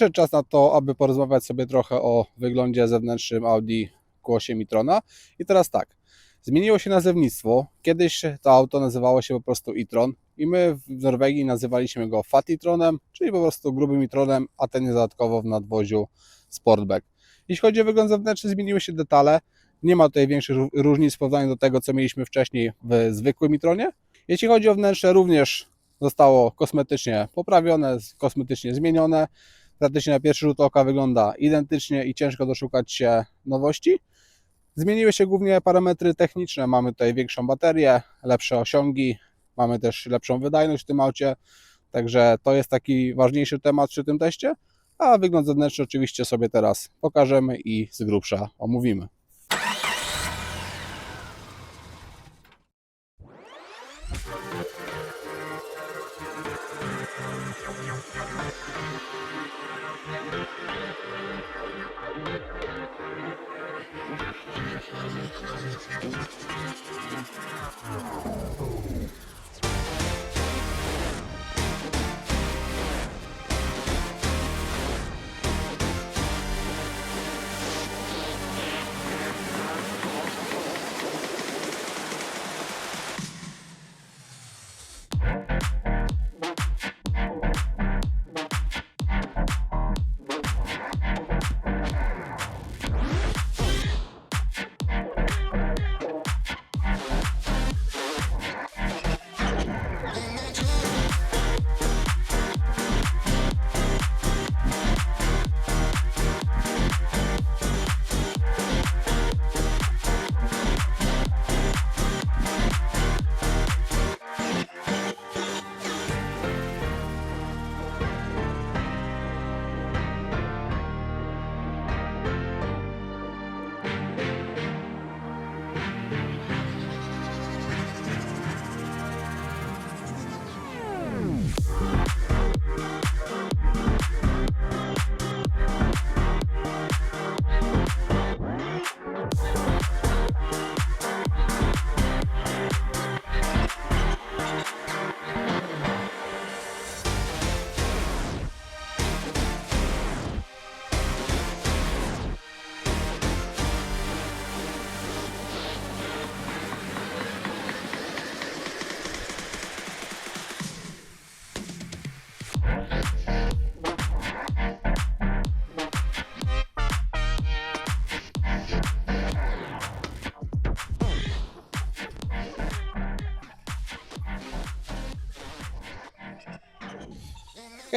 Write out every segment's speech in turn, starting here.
Przyszedł czas na to, aby porozmawiać sobie trochę o wyglądzie zewnętrznym Audi Q8 e-trona. I teraz tak, zmieniło się nazewnictwo. Kiedyś to auto nazywało się po prostu e-tron i my w Norwegii nazywaliśmy go Fat e-tronem, czyli po prostu grubym e-tronem, a ten jest dodatkowo w nadwoziu Sportback. Jeśli chodzi o wygląd zewnętrzny, zmieniły się detale. Nie ma tutaj większych ró- różnic w porównaniu do tego, co mieliśmy wcześniej w zwykłym e-tronie. Jeśli chodzi o wnętrze, również zostało kosmetycznie poprawione, kosmetycznie zmienione. Praktycznie na pierwszy rzut oka wygląda identycznie i ciężko doszukać się nowości. Zmieniły się głównie parametry techniczne. Mamy tutaj większą baterię, lepsze osiągi, mamy też lepszą wydajność w tym aucie. Także to jest taki ważniejszy temat przy tym teście. A wygląd zewnętrzny oczywiście sobie teraz pokażemy i z grubsza omówimy.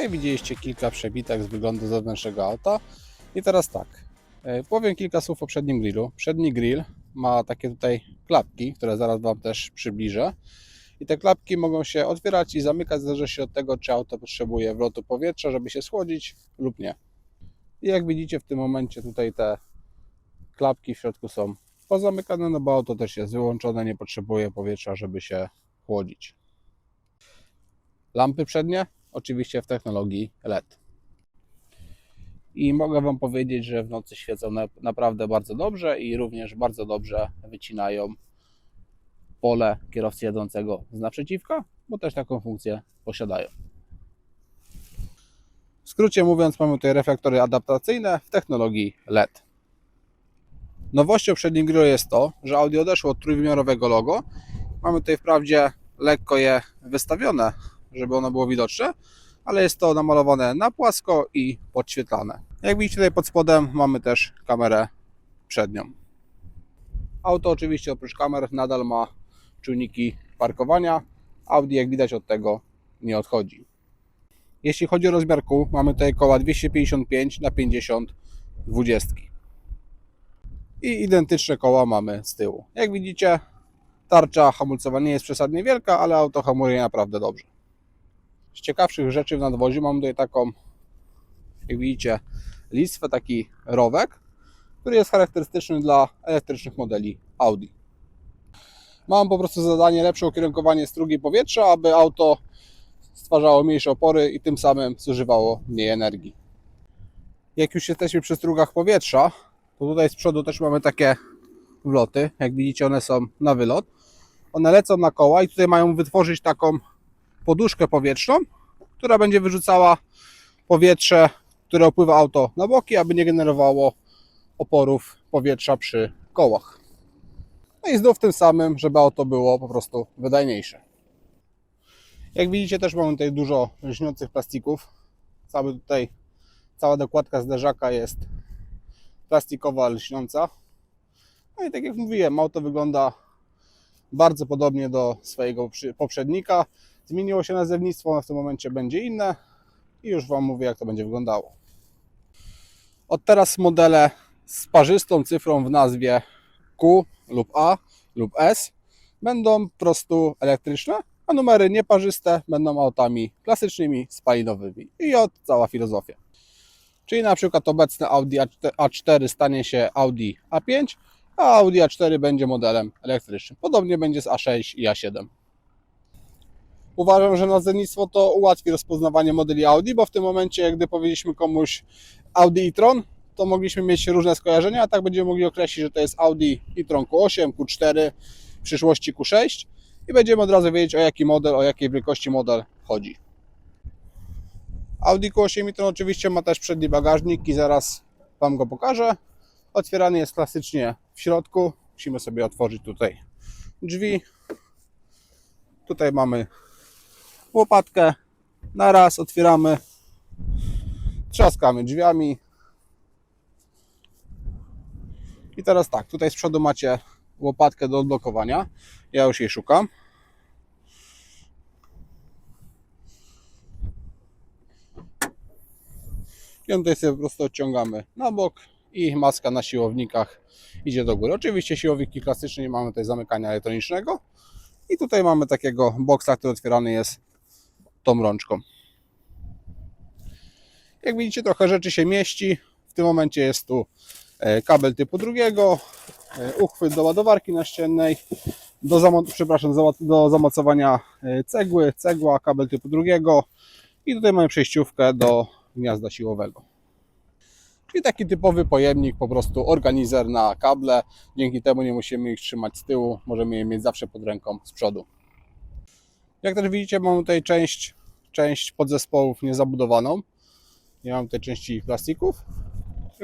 Widzieliście kilka przebitek z wyglądu zewnętrznego auta. I teraz tak, e, powiem kilka słów o przednim grillu. Przedni grill ma takie tutaj klapki, które zaraz Wam też przybliżę. I te klapki mogą się otwierać i zamykać, zależy się od tego, czy auto potrzebuje wlotu powietrza, żeby się schłodzić lub nie. I jak widzicie w tym momencie tutaj te klapki w środku są pozamykane, no bo auto też jest wyłączone, nie potrzebuje powietrza, żeby się chłodzić. Lampy przednie oczywiście w technologii LED. I mogę Wam powiedzieć, że w nocy świecą na- naprawdę bardzo dobrze i również bardzo dobrze wycinają pole kierowcy jadącego z naprzeciwka, bo też taką funkcję posiadają. W skrócie mówiąc, mamy tutaj reflektory adaptacyjne w technologii LED. Nowością przednim grillu jest to, że Audi odeszło od trójwymiarowego logo. Mamy tutaj wprawdzie lekko je wystawione, żeby ono było widoczne, ale jest to namalowane na płasko i podświetlane. Jak widzicie tutaj pod spodem mamy też kamerę przednią. Auto oczywiście oprócz kamer nadal ma czujniki parkowania. Audi jak widać od tego nie odchodzi. Jeśli chodzi o rozmiar kół, mamy tutaj koła 255 na 50 20. I identyczne koła mamy z tyłu. Jak widzicie, tarcza hamulcowa nie jest przesadnie wielka, ale auto hamuje naprawdę dobrze. Z ciekawszych rzeczy w nadwoziu mam tutaj taką, jak widzicie, listwę, taki rowek, który jest charakterystyczny dla elektrycznych modeli Audi. Mam po prostu zadanie lepsze ukierunkowanie strugi powietrza, aby auto stwarzało mniejsze opory i tym samym zużywało mniej energii. Jak już jesteśmy przy strugach powietrza, to tutaj z przodu też mamy takie wloty. Jak widzicie, one są na wylot. One lecą na koła i tutaj mają wytworzyć taką poduszkę powietrzną, która będzie wyrzucała powietrze które opływa auto na boki, aby nie generowało oporów powietrza przy kołach. No i znów tym samym, żeby auto było po prostu wydajniejsze. Jak widzicie też mamy tutaj dużo lśniących plastików. Cały tutaj, cała dokładka zderzaka jest plastikowa, lśniąca. No i tak jak mówiłem, auto wygląda bardzo podobnie do swojego poprzednika. Zmieniło się nazewnictwo, w tym momencie będzie inne i już Wam mówię, jak to będzie wyglądało. Od teraz modele z parzystą cyfrą w nazwie Q lub A lub S będą po prostu elektryczne, a numery nieparzyste będą autami klasycznymi, spalinowymi. I od cała filozofia. Czyli na przykład obecne Audi A4 stanie się Audi A5, a Audi A4 będzie modelem elektrycznym. Podobnie będzie z A6 i A7. Uważam, że nazewnictwo to ułatwi rozpoznawanie modeli Audi, bo w tym momencie, gdy powiedzieliśmy komuś Audi e-tron, to mogliśmy mieć różne skojarzenia, a tak będziemy mogli określić, że to jest Audi e-tron Q8, Q4, w przyszłości Q6 i będziemy od razu wiedzieć, o jaki model, o jakiej wielkości model chodzi. Audi Q8 e-tron oczywiście ma też przedni bagażnik i zaraz Wam go pokażę. Otwierany jest klasycznie w środku. Musimy sobie otworzyć tutaj drzwi. Tutaj mamy łopatkę. Na raz otwieramy. Trzaskamy drzwiami. I teraz tak, tutaj z przodu macie łopatkę do odblokowania. Ja już jej szukam. I ją tutaj sobie po prostu odciągamy na bok i maska na siłownikach idzie do góry. Oczywiście siłowniki klasyczne, nie mamy tutaj zamykania elektronicznego. I tutaj mamy takiego boksa, który otwierany jest tą rączką. Jak widzicie, trochę rzeczy się mieści. W tym momencie jest tu e, kabel typu drugiego, e, uchwyt do ładowarki naściennej, do, zamo- przepraszam, do zamocowania e, cegły, cegła, kabel typu drugiego i tutaj mamy przejściówkę do gniazda siłowego. Czyli taki typowy pojemnik, po prostu organizer na kable. Dzięki temu nie musimy ich trzymać z tyłu, możemy je mieć zawsze pod ręką z przodu. Jak też widzicie, mamy tutaj część, część podzespołów niezabudowaną. Nie mam tutaj części plastików,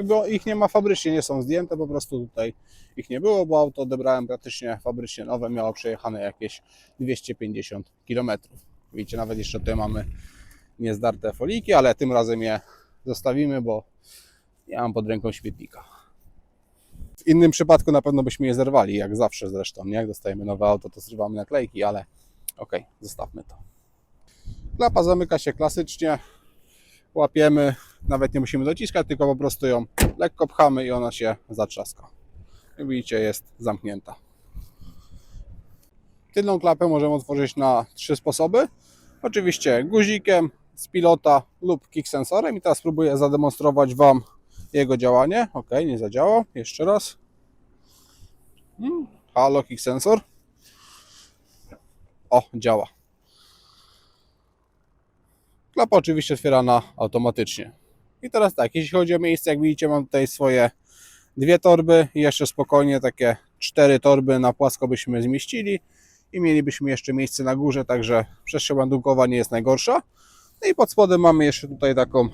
bo ich nie ma fabrycznie, nie są zdjęte, po prostu tutaj ich nie było, bo auto odebrałem praktycznie fabrycznie nowe, miało przejechane jakieś 250 km. Widzicie, nawet jeszcze tutaj mamy niezdarte foliki, ale tym razem je zostawimy, bo ja mam pod ręką świetnika. W innym przypadku na pewno byśmy je zerwali, jak zawsze zresztą, nie? Jak dostajemy nowe auto, to zrywamy naklejki, ale okej, zostawmy to. Klapa zamyka się klasycznie, łapiemy, nawet nie musimy dociskać, tylko po prostu ją lekko pchamy i ona się zatrzaska. Jak widzicie, jest zamknięta. Tylną klapę możemy otworzyć na trzy sposoby. Oczywiście guzikiem z pilota lub kick sensorem i teraz spróbuję zademonstrować Wam jego działanie. Ok, nie zadziałał. Jeszcze raz. Hmm. Halo, kick sensor. O, działa. Klapa oczywiście otwierana automatycznie. I teraz tak, jeśli chodzi o miejsce, jak widzicie, mam tutaj swoje dwie torby i jeszcze spokojnie takie cztery torby na płasko byśmy zmieścili i mielibyśmy jeszcze miejsce na górze, także przestrzeń ładunkowa nie jest najgorsza. No i pod spodem mamy jeszcze tutaj taką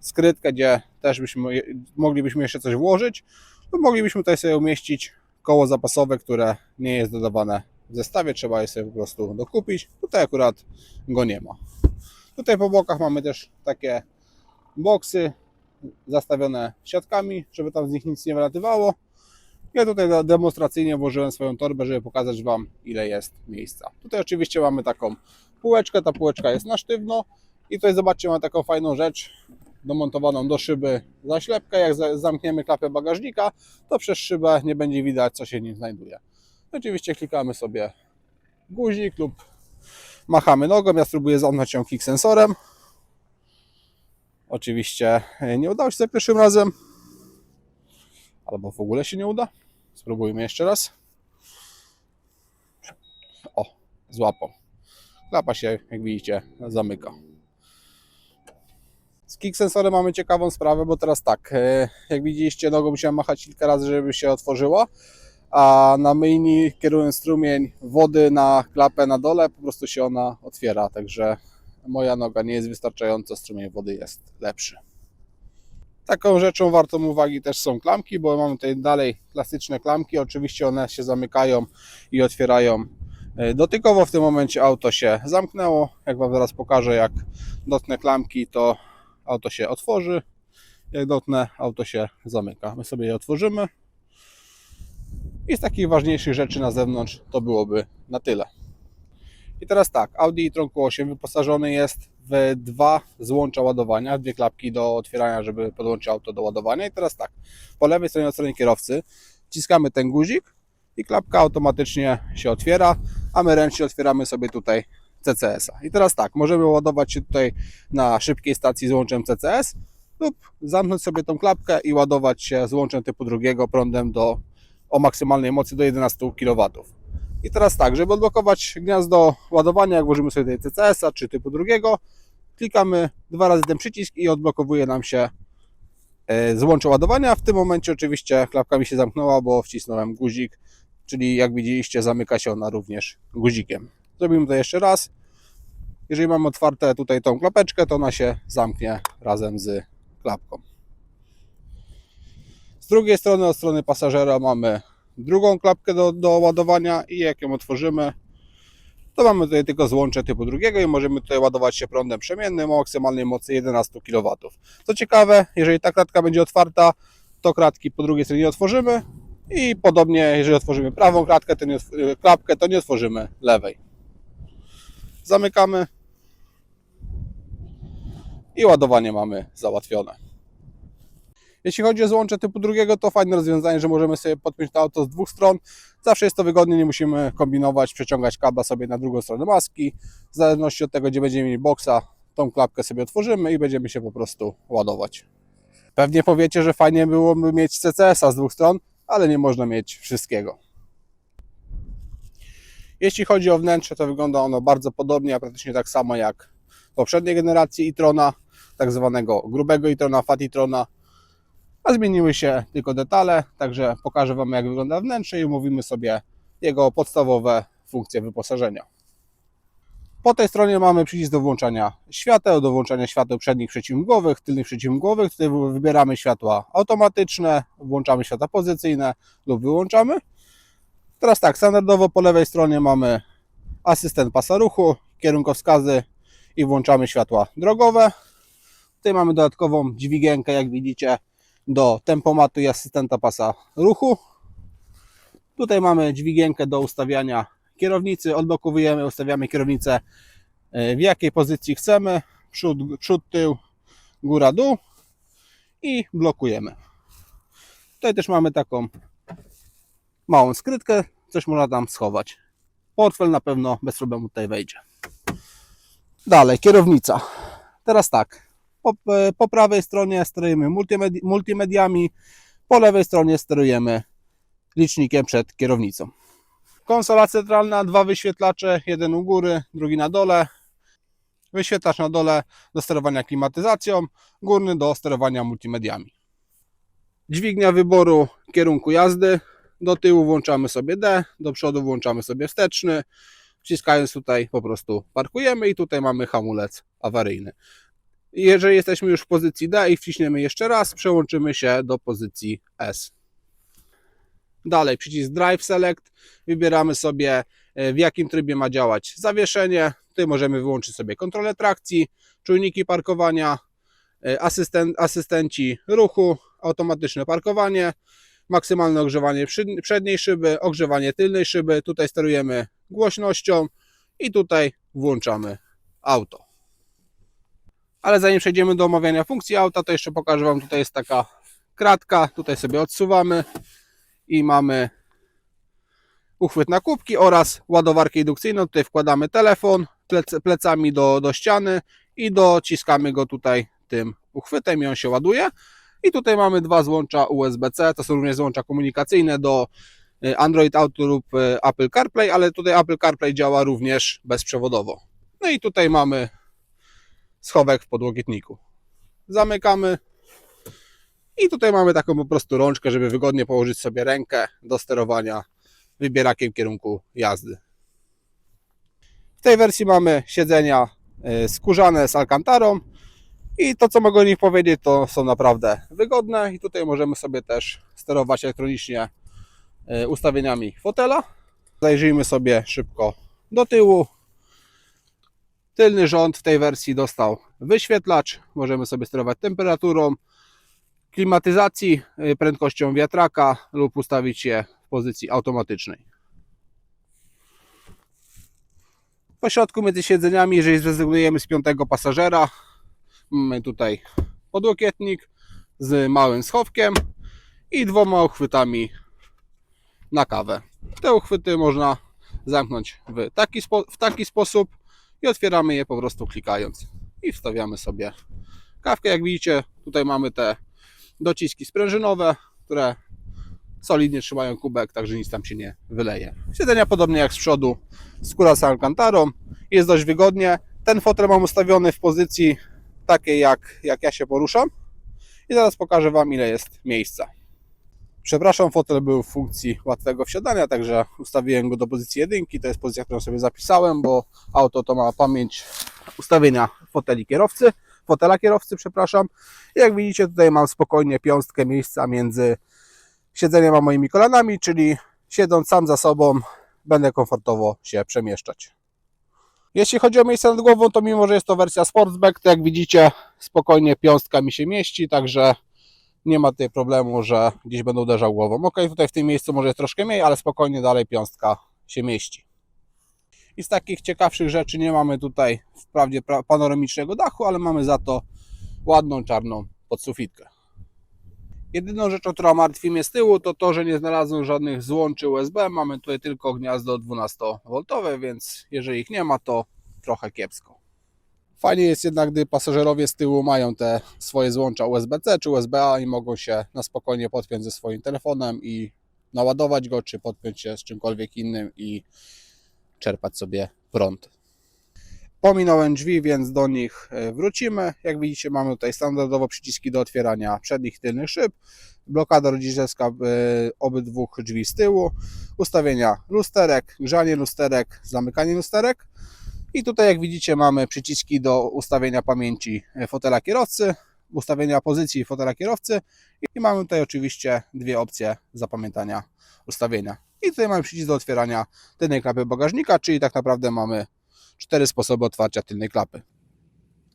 skrytkę, gdzie też byśmy, moglibyśmy jeszcze coś włożyć lub moglibyśmy tutaj sobie umieścić koło zapasowe, które nie jest dodawane w zestawie, trzeba je sobie po prostu dokupić. Tutaj akurat go nie ma. Tutaj po bokach mamy też takie boksy zastawione siatkami, żeby tam z nich nic nie wylatywało. Ja tutaj de- demonstracyjnie włożyłem swoją torbę, żeby pokazać Wam ile jest miejsca. Tutaj oczywiście mamy taką półeczkę, ta półeczka jest na sztywno i tutaj zobaczcie, mamy taką fajną rzecz domontowaną do szyby zaślepkę. Jak za- zamkniemy klapę bagażnika, to przez szybę nie będzie widać co się w nim znajduje. Oczywiście klikamy sobie guzik lub machamy nogą. Ja spróbuję zamknąć ją kick sensorem. Oczywiście nie udało się za pierwszym razem. Albo w ogóle się nie uda. Spróbujmy jeszcze raz. O, złapał. Klapa się, jak widzicie, zamyka. Z kick sensorem mamy ciekawą sprawę, bo teraz tak, e, jak widzieliście, nogą musiałem machać kilka razy, żeby się otworzyła, a na myjni kierując strumień wody na klapę na dole, po prostu się ona otwiera, także moja noga nie jest wystarczająco, strumień wody jest lepszy. Taką rzeczą wartą uwagi też są klamki, bo mamy tutaj dalej klasyczne klamki. Oczywiście one się zamykają i otwierają e, dotykowo. W tym momencie auto się zamknęło. Jak Wam zaraz pokażę, jak dotknę klamki, to auto się otworzy. Jak dotknę, auto się zamyka. My sobie je otworzymy. I z takich ważniejszych rzeczy na zewnątrz to byłoby na tyle. I teraz tak, Audi e-tron Q8 wyposażony jest w dwa złącza ładowania, dwie klapki do otwierania, żeby podłączyć auto do ładowania. I teraz tak, po lewej stronie od strony kierowcy wciskamy ten guzik i klapka automatycznie się otwiera, a my ręcznie otwieramy sobie tutaj CCS-a. I teraz tak, możemy ładować się tutaj na szybkiej stacji z łączem CCS lub zamknąć sobie tą klapkę i ładować się z łączem typu drugiego prądem do, o maksymalnej mocy do 11 kW. I teraz tak, żeby odblokować gniazdo ładowania, jak włożymy sobie tutaj CCS-a czy typu drugiego, klikamy dwa razy ten przycisk i odblokowuje nam się e, złącze ładowania. W tym momencie oczywiście klapka mi się zamknęła, bo wcisnąłem guzik, czyli jak widzieliście zamyka się ona również guzikiem. Zrobimy to jeszcze raz. Jeżeli mamy otwarte tutaj tą klapeczkę, to ona się zamknie razem z klapką. Z drugiej strony, od strony pasażera mamy drugą klapkę do, do ładowania i jak ją otworzymy, to mamy tutaj tylko złącze typu drugiego i możemy tutaj ładować się prądem przemiennym o maksymalnej mocy 11 kW. Co ciekawe, jeżeli ta klatka będzie otwarta, to kratki po drugiej stronie nie otworzymy i podobnie, jeżeli otworzymy prawą klatkę, to nie, klapkę, to nie otworzymy lewej. Zamykamy i ładowanie mamy załatwione. Jeśli chodzi o złącze typu drugiego, to fajne rozwiązanie, że możemy sobie podpiąć to auto z dwóch stron. Zawsze jest to wygodnie, nie musimy kombinować, przeciągać kabla sobie na drugą stronę maski. W zależności od tego, gdzie będziemy mieli boksa, tą klapkę sobie otworzymy i będziemy się po prostu ładować. Pewnie powiecie, że fajnie byłoby mieć CCS-a z dwóch stron, ale nie można mieć wszystkiego. Jeśli chodzi o wnętrze, to wygląda ono bardzo podobnie, a praktycznie tak samo jak poprzedniej generacji e-trona, tak zwanego grubego e-trona, fat e-trona a zmieniły się tylko detale, także pokażę Wam jak wygląda wnętrze i omówimy sobie jego podstawowe funkcje wyposażenia. Po tej stronie mamy przycisk do włączania świateł, do włączania świateł przednich przeciwmgłowych, tylnych przeciwmgłowych. Tutaj wybieramy światła automatyczne, włączamy światła pozycyjne lub wyłączamy. Teraz tak, standardowo po lewej stronie mamy asystent pasa ruchu, kierunkowskazy i włączamy światła drogowe. Tutaj mamy dodatkową dźwigienkę, jak widzicie, do tempomatu i asystenta pasa ruchu. Tutaj mamy dźwigienkę do ustawiania kierownicy. Odblokowujemy, ustawiamy kierownicę e, w jakiej pozycji chcemy. Przód, przód tył, góra, dół i blokujemy. Tutaj też mamy taką małą skrytkę, coś można tam schować. Portfel na pewno bez problemu tutaj wejdzie. Dalej, kierownica. Teraz tak, po, po prawej stronie sterujemy multimedi multimediami, po lewej stronie sterujemy licznikiem przed kierownicą. Konsola centralna, dwa wyświetlacze, jeden u góry, drugi na dole. Wyświetlacz na dole do sterowania klimatyzacją, górny do sterowania multimediami. Dźwignia wyboru kierunku jazdy. Do tyłu włączamy sobie D, do przodu włączamy sobie wsteczny. Wciskając tutaj po prostu parkujemy i tutaj mamy hamulec awaryjny. Jeżeli jesteśmy już w pozycji D i wciśniemy jeszcze raz, przełączymy się do pozycji S. Dalej przycisk Drive Select. Wybieramy sobie e, w jakim trybie ma działać zawieszenie. Tutaj możemy wyłączyć sobie kontrolę trakcji, czujniki parkowania, e, asystent, asystenci ruchu, automatyczne parkowanie, maksymalne ogrzewanie przedniej szyby, ogrzewanie tylnej szyby. Tutaj sterujemy głośnością i tutaj włączamy auto. Ale zanim przejdziemy do omawiania funkcji auta, to jeszcze pokażę Wam, tutaj jest taka kratka, tutaj sobie odsuwamy i mamy uchwyt na kubki oraz ładowarkę indukcyjną. Tutaj wkładamy telefon plec, plecami do, do ściany i dociskamy go tutaj tym uchwytem i on się ładuje. I tutaj mamy dwa złącza USB-C, to są również złącza komunikacyjne do y, Android Auto lub y, Apple CarPlay, ale tutaj Apple CarPlay działa również bezprzewodowo. No i tutaj mamy schowek w podłokietniku. Zamykamy. I tutaj mamy taką po prostu rączkę, żeby wygodnie położyć sobie rękę do sterowania wybierakiem kierunku jazdy. W tej wersji mamy siedzenia e, skórzane z alkantarą. I to, co mogę o nich powiedzieć, to są naprawdę wygodne. I tutaj możemy sobie też sterować elektronicznie e, ustawieniami fotela. Zajrzyjmy sobie szybko do tyłu. Tylny rząd w tej wersji dostał wyświetlacz. Możemy sobie sterować temperaturą, klimatyzacji, y, prędkością wiatraka lub ustawić je w pozycji automatycznej. Po środku między siedzeniami, jeżeli zrezygnujemy z piątego pasażera, mamy tutaj podłokietnik z małym schowkiem i dwoma uchwytami na kawę. Te uchwyty można zamknąć w taki, w taki sposób i otwieramy je po prostu klikając i wstawiamy sobie kawkę. Jak widzicie, tutaj mamy te dociski sprężynowe, które solidnie trzymają kubek, także nic tam się nie wyleje. Siedzenia podobnie jak z przodu, skóra z alkantarą, jest dość wygodnie. Ten fotel mam ustawiony w pozycji takiej jak, jak ja się poruszam i zaraz pokażę Wam ile jest miejsca. Przepraszam, fotel był w funkcji łatwego wsiadania, także ustawiłem go do pozycji jedynki. To jest pozycja, którą sobie zapisałem, bo auto to ma pamięć ustawienia foteli kierowcy, fotela kierowcy, przepraszam. I jak widzicie, tutaj mam spokojnie piąstkę miejsca między siedzeniem a moimi kolanami, czyli siedząc sam za sobą, będę komfortowo się przemieszczać. Jeśli chodzi o miejsce nad głową, to mimo, że jest to wersja Sportsback, to jak widzicie, spokojnie piąstka mi się mieści, także nie ma tutaj problemu, że gdzieś będę uderzał głową. Ok, tutaj w tym miejscu może jest troszkę mniej, ale spokojnie dalej piąstka się mieści. I z takich ciekawszych rzeczy nie mamy tutaj wprawdzie pra- panoramicznego dachu, ale mamy za to ładną czarną podsufitkę. Jedyną rzeczą, która martwi mnie z tyłu, to to, że nie znalazłem żadnych złączy USB. Mamy tutaj tylko gniazdo 12V, więc jeżeli ich nie ma, to trochę kiepsko. Fajnie jest jednak, gdy pasażerowie z tyłu mają te swoje złącza USB-C czy USB-A i mogą się na spokojnie podpiąć ze swoim telefonem i naładować go, czy podpiąć się z czymkolwiek innym i czerpać sobie prąd. Pominąłem drzwi, więc do nich e, wrócimy. Jak widzicie, mamy tutaj standardowo przyciski do otwierania przednich i tylnych szyb, blokada rodzicielska e, obydwu drzwi z tyłu, ustawienia lusterek, grzanie lusterek, zamykanie lusterek. I tutaj, jak widzicie, mamy przyciski do ustawienia pamięci fotela kierowcy, ustawienia pozycji fotela kierowcy i mamy tutaj oczywiście dwie opcje zapamiętania ustawienia. I tutaj mamy przycisk do otwierania tylnej klapy bagażnika, czyli tak naprawdę mamy cztery sposoby otwarcia tylnej klapy.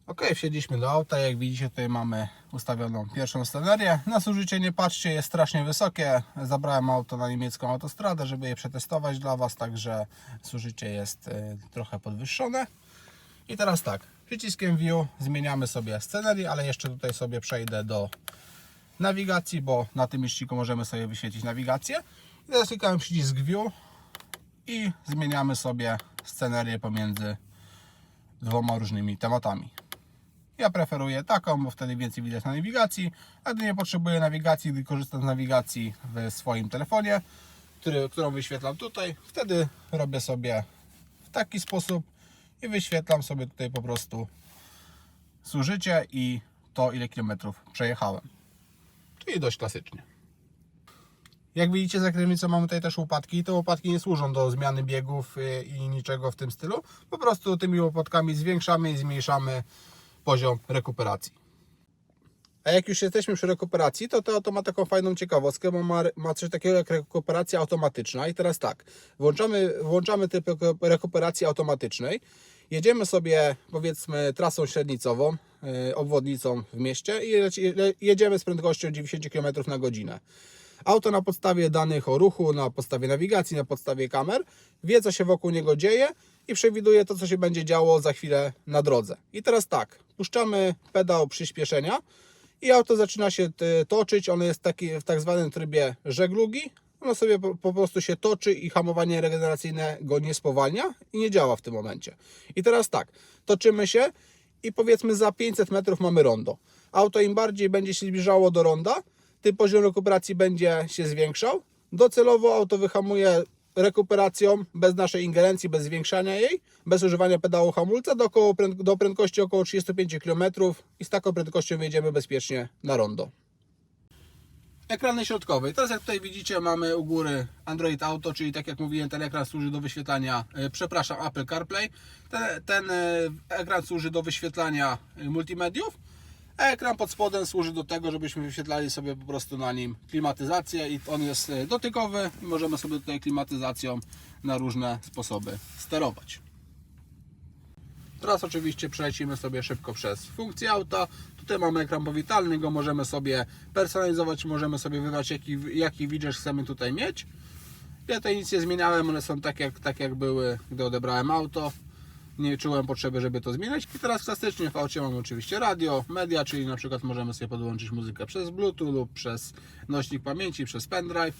Ok, wsiedliśmy do auta. Jak widzicie, tutaj mamy ustawioną pierwszą scenerię. Na zużycie nie patrzcie, jest strasznie wysokie. Zabrałem auto na niemiecką autostradę, żeby je przetestować dla Was, także zużycie jest y, trochę podwyższone. I teraz tak, przyciskiem View zmieniamy sobie scenerię, ale jeszcze tutaj sobie przejdę do nawigacji, bo na tym liczniku możemy sobie wyświetlić nawigację. I teraz klikamy przycisk View i zmieniamy sobie scenerię pomiędzy dwoma różnymi tematami. Ja preferuję taką, bo wtedy więcej widać na nawigacji, a gdy nie potrzebuję nawigacji, gdy korzystam z nawigacji w swoim telefonie, który, którą wyświetlam tutaj, wtedy robię sobie w taki sposób i wyświetlam sobie tutaj po prostu zużycie i to ile kilometrów przejechałem. Czyli dość klasycznie. Jak widzicie za kierownicą mamy tutaj też łopatki. Te łopatki nie służą do zmiany biegów y, i niczego w tym stylu. Po prostu tymi łopatkami zwiększamy i zmniejszamy poziom rekuperacji. A jak już jesteśmy przy rekuperacji, to to ma taką fajną ciekawostkę, bo ma, ma coś takiego jak rekuperacja automatyczna. I teraz tak, włączamy, włączamy reku- rekuperacji automatycznej, jedziemy sobie powiedzmy trasą średnicową, yy, obwodnicą w mieście i jedziemy z prędkością 90 km na godzinę. Auto na podstawie danych o ruchu, na podstawie nawigacji, na podstawie kamer wie, co się wokół niego dzieje i przewiduje to, co się będzie działo za chwilę na drodze. I teraz tak, puszczamy pedał przyspieszenia i auto zaczyna się toczyć. Ono jest taki, w tak zwanym trybie żeglugi. Ono sobie po prostu się toczy i hamowanie regeneracyjne go nie spowalnia i nie działa w tym momencie. I teraz tak, toczymy się i powiedzmy za 500 metrów mamy rondo. Auto im bardziej będzie się zbliżało do ronda, tym poziom rekuperacji będzie się zwiększał. Docelowo auto wyhamuje rekuperacją bez naszej ingerencji, bez zwiększania jej, bez używania pedału hamulca do, około, do prędkości około 35 km i z taką prędkością wjedziemy bezpiecznie na rondo. Ekrany środkowe. Teraz jak tutaj widzicie mamy u góry Android Auto, czyli tak jak mówiłem ten ekran służy do wyświetlania, e, przepraszam, Apple CarPlay. Ten, ten ekran służy do wyświetlania e, multimediów, ekran pod spodem służy do tego, żebyśmy wyświetlali sobie po prostu na nim klimatyzację i on jest e, dotykowy możemy sobie tutaj klimatyzacją na różne sposoby sterować. Teraz oczywiście przelecimy sobie szybko przez funkcję auta. Tutaj mamy ekran powitalny, go możemy sobie personalizować, możemy sobie wybrać jaki, jaki widget chcemy tutaj mieć. Ja tutaj nic nie zmieniałem, one są tak jak, tak jak były, gdy odebrałem auto. Nie czułem potrzeby, żeby to zmieniać. I teraz klasycznie w aucie mamy oczywiście radio, media, czyli na przykład możemy sobie podłączyć muzykę przez Bluetooth lub przez nośnik pamięci, przez pendrive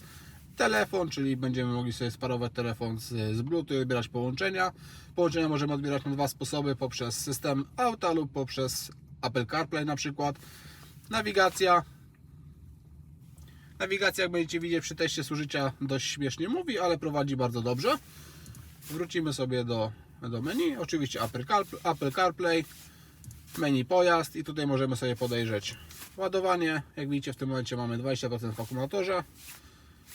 telefon, czyli będziemy mogli sobie sparować telefon z, z Bluetooth i odbierać połączenia. Połączenia możemy odbierać na dwa sposoby, poprzez system auta lub poprzez Apple CarPlay na przykład. Nawigacja. Nawigacja, jak będziecie widzieć przy teście zużycia, dość śmiesznie mówi, ale prowadzi bardzo dobrze. Wrócimy sobie do, do menu. Oczywiście Apple CarPlay, Apple CarPlay, menu pojazd i tutaj możemy sobie podejrzeć ładowanie. Jak widzicie w tym momencie mamy 20% w akumulatorze.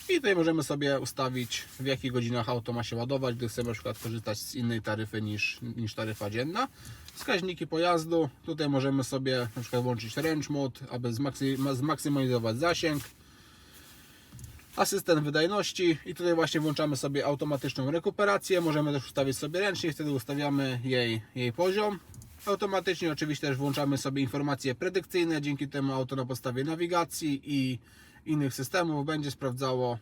I tutaj możemy sobie ustawić w jakich godzinach auto ma się ładować, gdy chcemy na przykład korzystać z innej taryfy niż, niż taryfa dzienna. Wskaźniki pojazdu, tutaj możemy sobie na przykład włączyć range mode, aby zmaksy- zmaksymalizować zasięg. Asystent wydajności i tutaj właśnie włączamy sobie automatyczną rekuperację. Możemy też ustawić sobie ręcznie, wtedy ustawiamy jej, jej poziom. Automatycznie oczywiście też włączamy sobie informacje predykcyjne, dzięki temu auto na podstawie nawigacji i innych systemów będzie sprawdzało,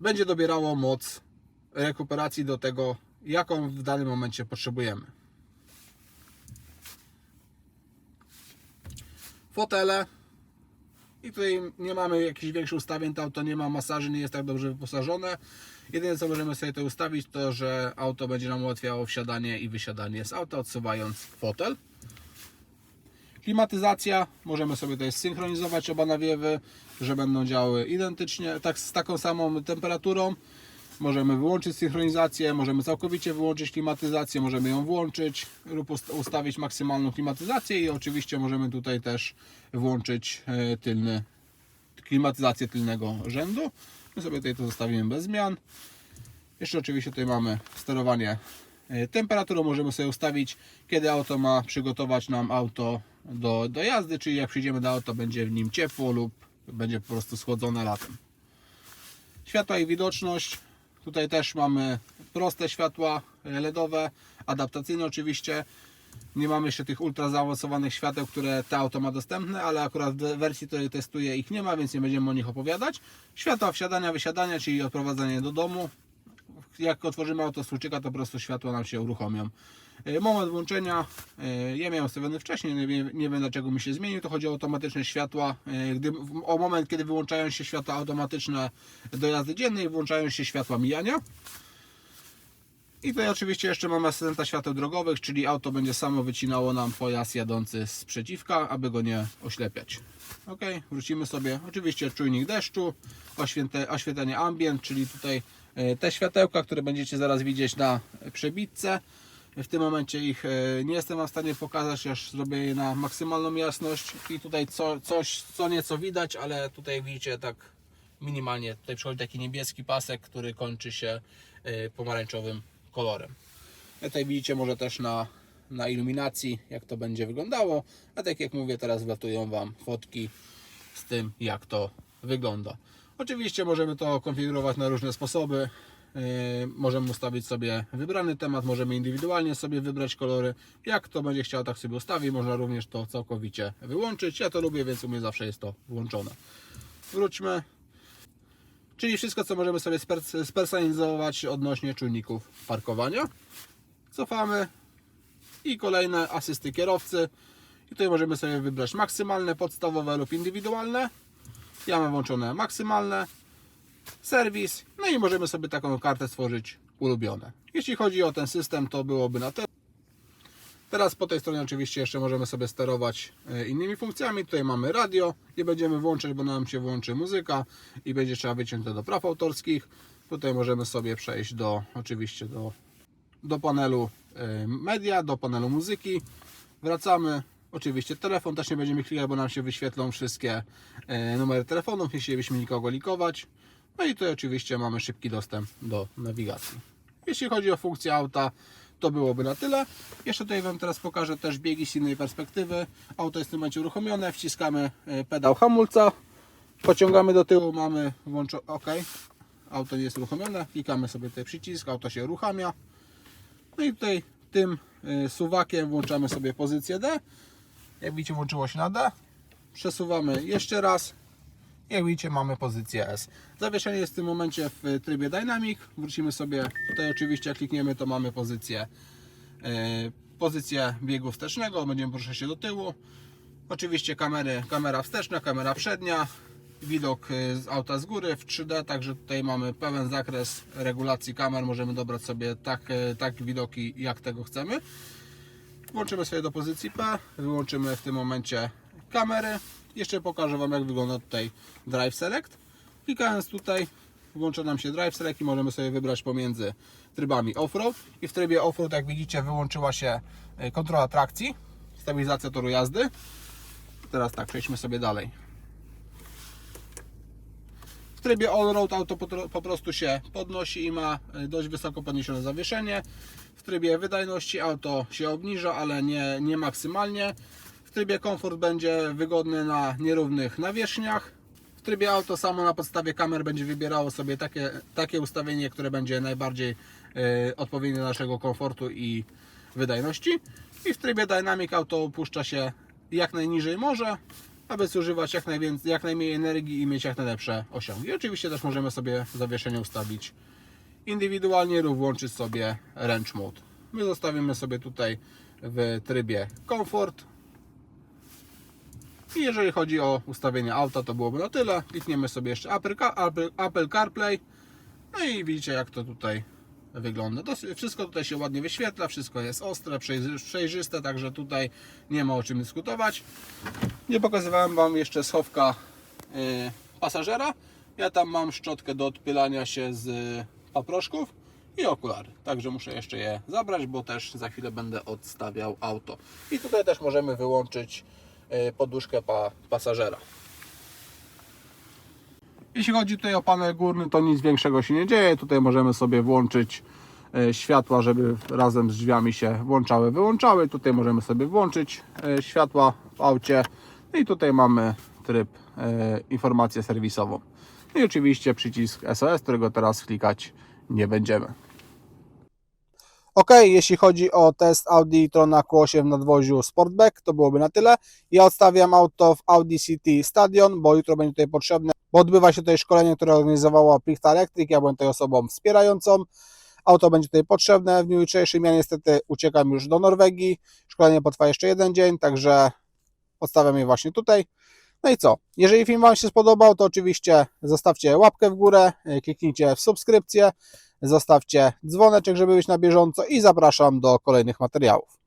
będzie dobierało moc rekuperacji do tego, jaką w danym momencie potrzebujemy. Fotele. I tutaj nie mamy jakichś większych ustawień, to auto nie ma masaży, nie jest tak dobrze wyposażone. Jedyne co możemy sobie to ustawić, to że auto będzie nam ułatwiało wsiadanie i wysiadanie z auta, odsuwając fotel. Klimatyzacja, możemy sobie tutaj synchronizować oba nawiewy, że będą działały identycznie, tak z taką samą temperaturą. Możemy wyłączyć synchronizację, możemy całkowicie wyłączyć klimatyzację, możemy ją włączyć lub ust- ustawić maksymalną klimatyzację i oczywiście możemy tutaj też włączyć e, tylny, klimatyzację tylnego rzędu. My sobie tutaj to zostawimy bez zmian. Jeszcze oczywiście tutaj mamy sterowanie e, temperaturą. Możemy sobie ustawić, kiedy auto ma przygotować nam auto do, do jazdy, czyli jak przyjdziemy do auta, będzie w nim ciepło lub będzie po prostu schłodzone latem. Światła i widoczność. Tutaj też mamy proste światła LEDowe, adaptacyjne oczywiście. Nie mamy jeszcze tych ultra zaawansowanych świateł, które te auto ma dostępne, ale akurat w wersji, której testuję ich nie ma, więc nie będziemy o nich opowiadać. Światła wsiadania, wysiadania, czyli odprowadzanie do domu. Jak otworzymy auto z to po prostu światła nam się uruchomią. E, Moment włączenia, e, ja miałem ustawiony wcześniej, nie wiem, nie wiem dlaczego mi się zmienił, to chodzi o automatyczne światła, e, gdy, o moment kiedy wyłączają się światła automatyczne do jazdy dziennej, włączają się światła mijania. I tutaj oczywiście jeszcze mamy asystenta świateł drogowych, czyli auto będzie samo wycinało nam pojazd jadący z przeciwka, aby go nie oślepiać. Ok, wrócimy sobie. Oczywiście czujnik deszczu, oświetlenie ambient, czyli tutaj te światełka, które będziecie zaraz widzieć na przebitce. W tym momencie ich e, nie jestem w stanie pokazać, aż zrobię je na maksymalną jasność. I tutaj co, coś, co nieco widać, ale tutaj widzicie tak minimalnie. Tutaj przychodzi taki niebieski pasek, który kończy się e, pomarańczowym kolorem. Tutaj widzicie może też na, na iluminacji, jak to będzie wyglądało. A tak jak mówię, teraz wlatują Wam fotki z tym, jak to wygląda. Oczywiście możemy to konfigurować na różne sposoby. Yy, możemy ustawić sobie wybrany temat, możemy indywidualnie sobie wybrać kolory. Jak to będzie chciał, tak sobie ustawi. Można również to całkowicie wyłączyć. Ja to lubię, więc u mnie zawsze jest to włączone. Wróćmy. Czyli wszystko, co możemy sobie sper- spersonalizować odnośnie czujników parkowania. Cofamy i kolejne asysty kierowcy. I tutaj możemy sobie wybrać maksymalne, podstawowe lub indywidualne. Ja mam włączone maksymalne, serwis, no i możemy sobie taką kartę stworzyć ulubione. Jeśli chodzi o ten system, to byłoby na tyle. Teraz po tej stronie oczywiście jeszcze możemy sobie sterować e, innymi funkcjami. Tutaj mamy radio, nie będziemy włączać, bo nam się włączy muzyka i będzie trzeba wyciąć to do praw autorskich. Tutaj możemy sobie przejść do oczywiście do, do panelu e, media, do panelu muzyki. Wracamy. Oczywiście telefon też nie będziemy klikać, bo nam się wyświetlą wszystkie e, numery telefonów, nie chcielibyśmy nikogo likować. No i tutaj oczywiście mamy szybki dostęp do nawigacji. Jeśli chodzi o funkcję auta, to byłoby na tyle. Jeszcze tutaj Wam teraz pokażę też biegi z innej perspektywy. Auto jest w tym momencie uruchomione, wciskamy e, pedał hamulca, pociągamy do tyłu, mamy włączone, ok, auto nie jest uruchomione, klikamy sobie tutaj przycisk, auto się uruchamia. No i tutaj tym y, suwakiem włączamy sobie pozycję D. Jak widzicie włączyło się na D. Przesuwamy jeszcze raz. Jak widzicie mamy pozycję S. Zawieszenie jest w tym momencie w trybie Dynamic. Wrócimy sobie tutaj oczywiście jak klikniemy to mamy pozycję y, pozycję biegu wstecznego. Będziemy poruszać się do tyłu. Oczywiście kamery, kamera wsteczna, kamera przednia, widok y, z auta z góry w 3D, także tutaj mamy pełen zakres regulacji kamer, możemy dobrać sobie tak, y, tak widoki jak tego chcemy. Włączymy sobie do pozycji P, wyłączymy w tym momencie kamery. Jeszcze pokażę Wam jak wygląda tutaj Drive Select. Klikając tutaj włącza nam się Drive Select i możemy sobie wybrać pomiędzy trybami off-road i w trybie off-road jak widzicie wyłączyła się y, kontrola trakcji, stabilizacja toru jazdy. Teraz tak, przejdźmy sobie dalej. W trybie all-road auto po, prostu się podnosi i ma y, dość wysoko podniesione zawieszenie. W trybie wydajności auto się obniża, ale nie, nie maksymalnie. W trybie komfort będzie wygodny na nierównych nawierzchniach. W trybie auto samo na podstawie kamer będzie wybierało sobie takie, takie ustawienie, które będzie najbardziej y, odpowiednie do naszego komfortu i wydajności. I w trybie Dynamic auto opuszcza się jak najniżej może, aby zużywać jak, najwięcej, jak najmniej energii i mieć jak najlepsze osiągi. Oczywiście też możemy sobie zawieszenie ustawić indywidualnie lub włączyć sobie Range Mode. My zostawimy sobie tutaj w trybie Comfort. I jeżeli chodzi o ustawienie auta, to byłoby na tyle. Klikniemy sobie jeszcze Apple, Apple, Apple CarPlay. No i widzicie jak to tutaj wygląda. Dosyć, wszystko tutaj się ładnie wyświetla, wszystko jest ostre, przejrzy- przejrzyste, także tutaj nie ma o czym dyskutować. Nie pokazywałem Wam jeszcze schowka y, pasażera. Ja tam mam szczotkę do odpylania się z paproszków i okulary. Także muszę jeszcze je zabrać, bo też za chwilę będę odstawiał auto. I tutaj też możemy wyłączyć y, poduszkę pa, pasażera. Jeśli chodzi tutaj o panel górny, to nic większego się nie dzieje. Tutaj możemy sobie włączyć e, światła, żeby razem z drzwiami się włączały, wyłączały. Tutaj możemy sobie włączyć e, światła w aucie. I tutaj mamy tryb e, informację serwisową. No I oczywiście przycisk SOS, którego teraz klikać nie będziemy. Ok, jeśli chodzi o test Audi Trona Q8 w nadwoziu Sportback, to byłoby na tyle. Ja odstawiam auto w Audi City Stadion, bo jutro będzie tutaj potrzebne, bo odbywa się tutaj szkolenie, które organizowała Plichta Electric. Ja byłem tutaj osobą wspierającą. Auto będzie tutaj potrzebne w dniu jutrzejszym. Ja niestety uciekam już do Norwegii. Szkolenie potrwa jeszcze jeden dzień, także odstawiam je właśnie tutaj. No i co? Jeżeli film Wam się spodobał, to oczywiście zostawcie łapkę w górę, y, kliknijcie w subskrypcję, zostawcie dzwoneczek, żeby być na bieżąco i zapraszam do kolejnych materiałów.